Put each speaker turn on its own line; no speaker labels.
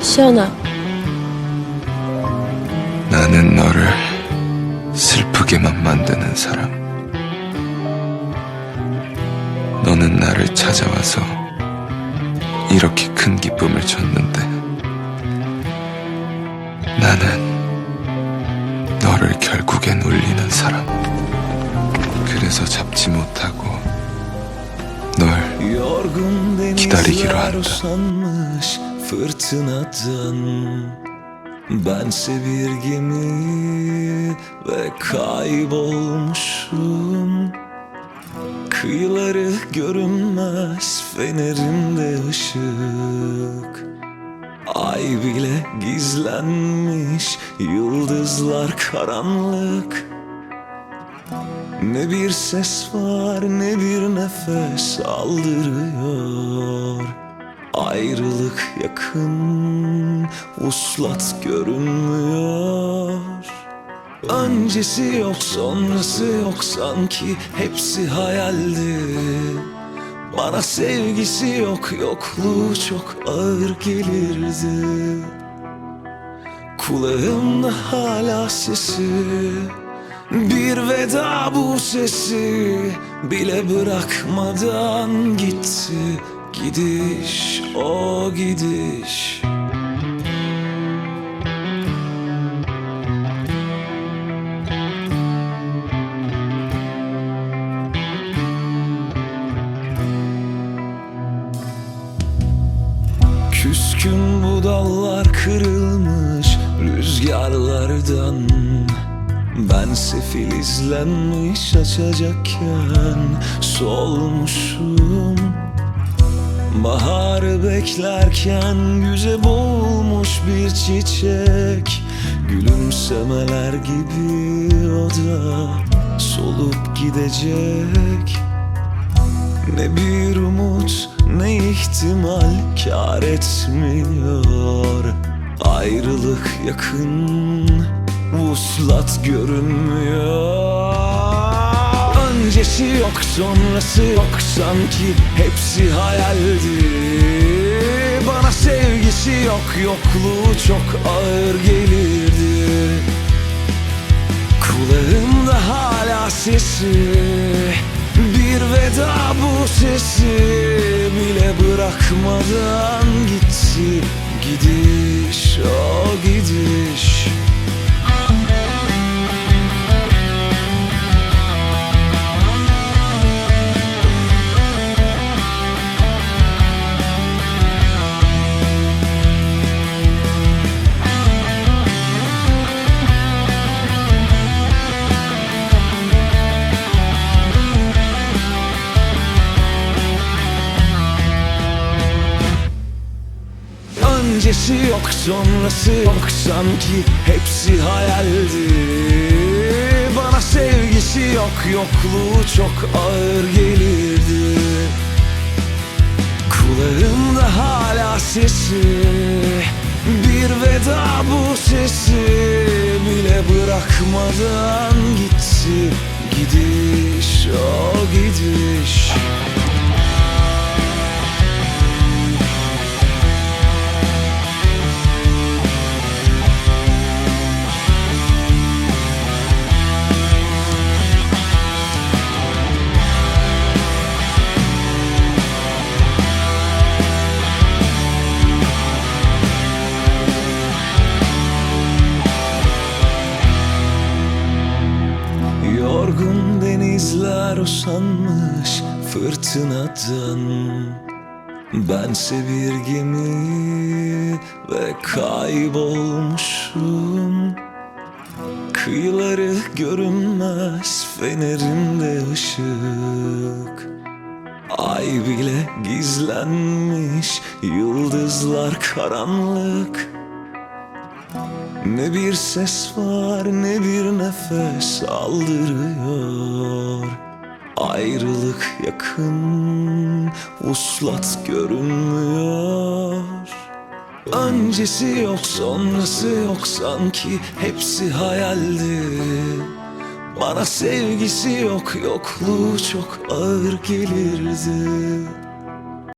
시연아,
나는 너를 슬프게만 만드는 사람. 너는 나를 찾아와서 이렇게 큰 기쁨을 줬는데 나는 너를 결국엔 울리는 사람. 그래서 잡지 못하고 널
denizler
anda.
Fırtınadan. Bense bir gemi ve kaybolmuşum. Kıyıları görünmez fenerinde ışık. Ay bile gizlenmiş yıldızlar karanlık. Ne bir ses var ne bir nefes aldırıyor Ayrılık yakın uslat görünmüyor. Öncesi yok sonrası yok sanki hepsi hayaldi. Bana sevgisi yok yokluğu çok ağır gelirdi. Kulağımda hala sesi Bir veda bu sesi Bile bırakmadan gitti Gidiş o gidiş. Küskün bu dallar kırılmış rüzgarlardan. Bense filizlenmiş açacakken solmuşum Baharı beklerken yüze boğulmuş bir çiçek. Gülümsemeler gibi o da solup gidecek. Ne bir umut ne ihtimal kar etmiyor. Ayrılık yakın vuslat görünmüyor Öncesi yok sonrası yok sanki. Hepsi hayaldi. Bana sevgisi yok yokluğu çok ağır gelirdi. Kulağımda hala sesi Bir veda bu sesi. Bile bırakmadan gitti Gidiş o gidiş Öncesi yok sonrası. Yok sanki hepsi hayaldi. Bana sevgisi yok yokluğu çok ağır gelirdi. Kulağımda hala sesi. Bir veda bu sesi. Bile bırakmadan gitti Gidiş o gidiş denizler usanmış fırtınadan. Bense bir gemi ve kaybolmuşum. Kıyıları görünmez fenerinde ışık. Ay bile gizlenmiş yıldızlar karanlık ne bir ses var ne bir nefes aldırıyor. Ayrılık yakın uslat görünmüyor. Öncesi yok sonrası yok sanki hepsi hayaldi. Bana sevgisi yok yokluğu çok ağır gelirdi